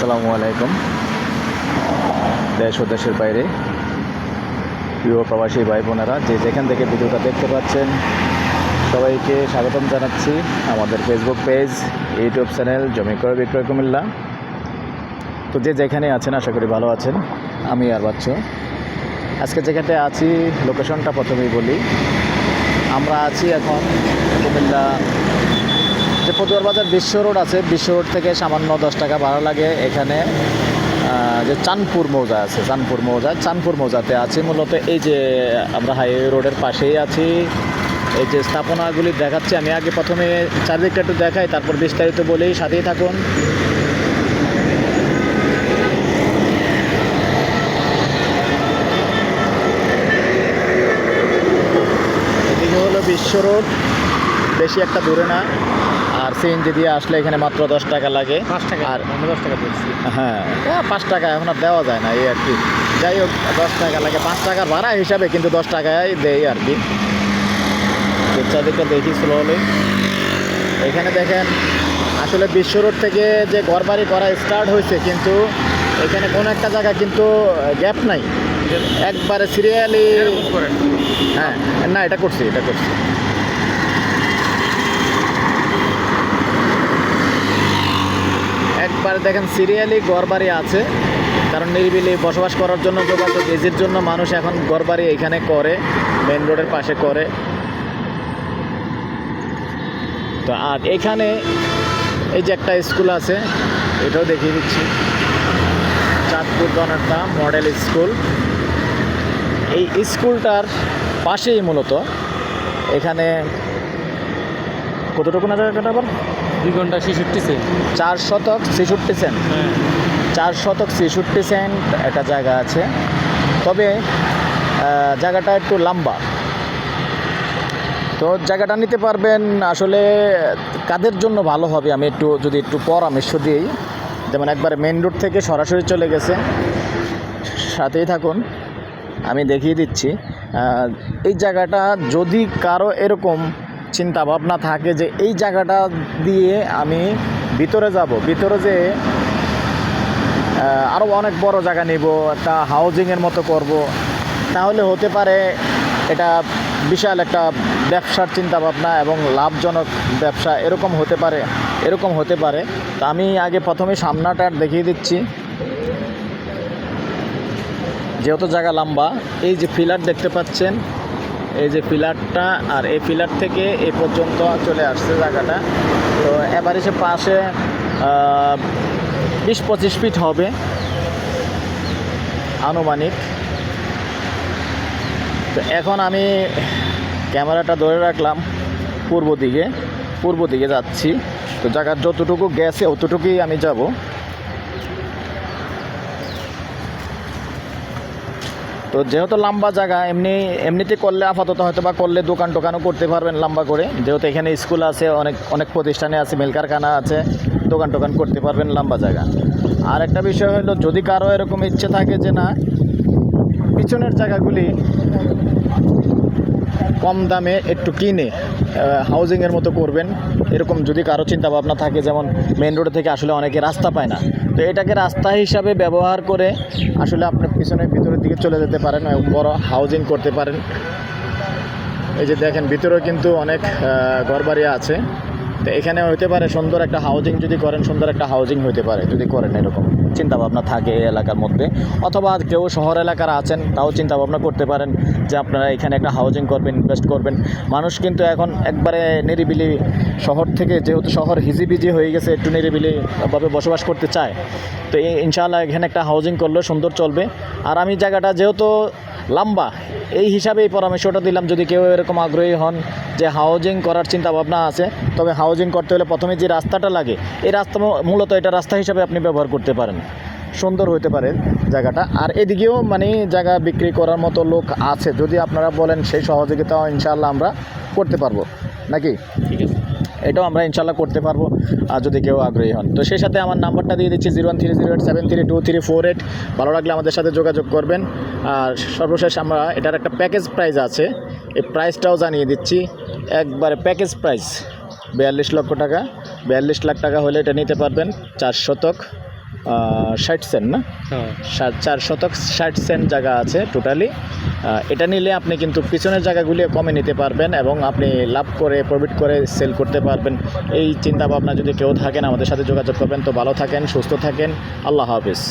আসসালামু আলাইকুম। দেশ ও দেশের বাইরে, প্রিয় প্রবাসী ভাই বোনেরা যে যেখান থেকে ভিডিওটা দেখতে পাচ্ছেন, সবাইকে স্বাগতম জানাচ্ছি আমাদের ফেসবুক পেজ ইউটিউব চ্যানেল জমি ক্রয়, বিক্রয় কুমিল্লা। তো যে যেখানে আছেন, আশা করি ভালো আছেন। আমি আর বাচ্চ। আজকে যেখানে আছি লোকেশনটা প্রথমেই বলি। আমরা আছি এখন কুমিল্লা যে পদুয়ার বাজার বিশ্ব রোড আছে। বিশ্ব রোড থেকে সামান্য দশ টাকা ভাড়া লাগে। এখানে যে চাঁদপুর মৌজা আছে, চাঁদপুর মৌজা। চাঁদপুর মৌজাতে আছি মূলত এই যে আমরা হাইওয়ে রোডের পাশেই আছি। এই যে স্থাপনাগুলি দেখাচ্ছি, আমি আগে প্রথমে চারদিকটা একটু দেখাই, তারপর বিস্তারিত বলেই সাথেই থাকুন। এদিকে হলো বিশ্ব রোড। বেশি একটা দূরে না। সিএনজি দিয়ে আসলে এখানে মাত্র দশ টাকা লাগে। পাঁচ টাকা আর আমি দশ টাকা দিচ্ছি হ্যাঁ পাঁচ টাকা এখন আর দেওয়া যায় না এই আর কি। যাই হোক দশ টাকা লাগে। পাঁচ টাকার ভাড়া হিসাবে কিন্তু দশ টাকায় দেয় আর কি। চারদিকটা দেখি স্লোলি এখানে দেখেন আসলে বিশ্ব রোড থেকে যে ঘরবাড়ি করা স্টার্ট হয়েছে কিন্তু এখানে কোনো একটা জায়গা কিন্তু গ্যাপ নাই। একবারে সিরিয়ালি হ্যাঁ না এটা করছি এটা করছি। একবার দেখেন সিরিয়ালি ঘরবাড়ি আছে, কারণ নিরিবিলি বসবাস করার জন্য যোগাযোগ এজির জন্য মানুষ এখন ঘরবাড়ি এখানে করে মেন রোডের পাশে করে। তো আর এখানে এই যে একটা স্কুল আছে, এটাও দেখিয়ে দিচ্ছি। চাঁদপুর দনারটা মডেল স্কুল। এই স্কুলটার পাশেই মূলত, এখানে কতটুকু না জায়গাটা আবার? দুই ঘণ্টা ছেষট্টি সেন্ট। চার শতক ছেষট্টি সেন্ট। হ্যাঁ। চার শতক ছেষট্টি সেন্ট একটা জায়গা আছে। তবে জায়গাটা একটু লম্বা। তো জায়গাটা নিতে পারবেন আসলে কাদের জন্য ভালো হবে আমি একটু যদি একটু পরামর্শ দিই। যেমন একবার মেন রোড থেকে সরাসরি চলে গেছে। সাথেই থাকুন আমি দেখিয়ে দিচ্ছি। এই জায়গাটা যদি কারও এরকম চিন্তা ভাবনা থাকে যে এই জায়গাটা দিয়ে আমি ভিতরে যাব। ভিতরে যে আরও অনেক বড় জায়গা নিব, একটা হাউজিংয়ের মতো করব, তাহলে হতে পারে এটা বিশাল একটা ব্যবসার চিন্তা ভাবনা এবং লাভজনক ব্যবসা এরকম হতে পারে, এরকম হতে পারে। তো আমি আগে প্রথমে সামনাটা দেখিয়ে দিচ্ছি। যেহেতু জায়গা লম্বা, এই যে ফিলার দেখতে পাচ্ছেন এই যে পিলারটা আর এই পিলার থেকে এ পর্যন্ত চলে আসছে জায়গাটা। তো এবার এসে পাশে বিশ পঁচিশ ফিট হবে আনুমানিক। তো এখন আমি ক্যামেরাটা ধরে রাখলাম পূর্ব দিকে পূর্ব দিকে যাচ্ছি। তো জায়গার যতটুকু গেছে, অতটুকুই আমি যাব। তো যেহেতু লম্বা জায়গা, এমনি, এমনিতে করলে আপাতত হয়তো বা করলে দোকান টোকানও করতে পারবেন লম্বা করে। যেহেতু এখানে স্কুল আছে, অনেক অনেক প্রতিষ্ঠানে আছে মিল কারখানা আছে, দোকান টোকান করতে পারবেন লম্বা জায়গা। আর একটা বিষয় হলো, যদি কারও এরকম ইচ্ছে থাকে যে না, পিছনের জায়গাগুলি কম দামে একটু কিনে হাউজিংয়ের মতো করবেন। এরকম যদি কারও চিন্তা ভাবনা থাকে, যেমন মেন রোড থেকে আসলে অনেকে রাস্তা পায় না। তো এটাকে রাস্তা হিসাবে ব্যবহার করে আসলে আপনি পিছনে ভিতরের দিকে চলে যেতে পারেন এবং বড় হাউজিং করতে পারেন। এই যে দেখেন, ভিতরেও কিন্তু অনেক ঘরবাড়ি আছে। তো এখানে হতে পারে সুন্দর একটা হাউজিং যদি করেন সুন্দর একটা হাউজিং হতে পারে, যদি করেন এরকম। চিন্তাভাবনা থাকে এই এলাকার মধ্যে। অথবা কেউ শহর এলাকার আছেন, তাও চিন্তাভাবনা করতে পারেন যে আপনারা এখানে একটা হাউজিং করবেন ইনভেস্ট করবেন। মানুষ কিন্তু এখন একবারে নিরিবিলি শহর থেকে, যেহেতু শহর হিজিবিজি হয়ে গেছে, একটু নিরিবিলিভাবে বসবাস করতে চায়। তো ইনশাআল্লাহ এখানে একটা হাউজিং করলে সুন্দর চলবে। আর আমি জায়গাটা যেহেতু লম্বা এই হিসাবে এই পরামর্শটা দিলাম, যদি কেউ এরকম আগ্রহী হন যে হাউজিং করার চিন্তা ভাবনা আছে, তবে হাউজিং করতে হলে প্রথমে যে রাস্তাটা লাগে, এই রাস্তা মূলত এটা রাস্তা হিসাবে আপনি ব্যবহার করতে পারেন। সুন্দর হতে পারে জায়গাটা। আর এদিকেও মানে জায়গা বিক্রি করার মতো লোক আছে, যদি আপনারা বলেন সেই সহযোগিতাও ইনশাআল্লাহ আমরা করতে পারব। নাকি? ঠিক আছে। এটাও আমরা ইনশাল্লাহ করতে পারব, আর যদি কেউ আগ্রহী হন। তো সেই সাথে আমার নাম্বারটা দিয়ে দিচ্ছি zero one three zero eight seven three two three four eight. ভালো লাগলে আমাদের সাথে যোগাযোগ করবেন। আর সর্বশেষ আমরা এটার একটা প্যাকেজ প্রাইস আছে, এই প্রাইসটাও জানিয়ে দিচ্ছি। একবারে প্যাকেজ প্রাইস, বিয়াল্লিশ লক্ষ টাকা। বিয়াল্লিশ লাখ টাকা হলে এটা নিতে পারবেন, চার শতক। ষাট সেন্ট না? হ্যাঁ। চার শতক ষাট সেন্ট জায়গা আছে টোটালি এটা নিলে আপনি কিন্তু পিছনের জায়গাগুলি কমে নিতে পারবেন এবং আপনি লাভ করে প্রফিট করে সেল করতে পারবেন। এই চিন্তা ভাবনা যদি কেউ থাকেন আমাদের সাথে যোগাযোগ করবেন। তো ভালো থাকেন সুস্থ থাকেন। আল্লাহ হাফিজ।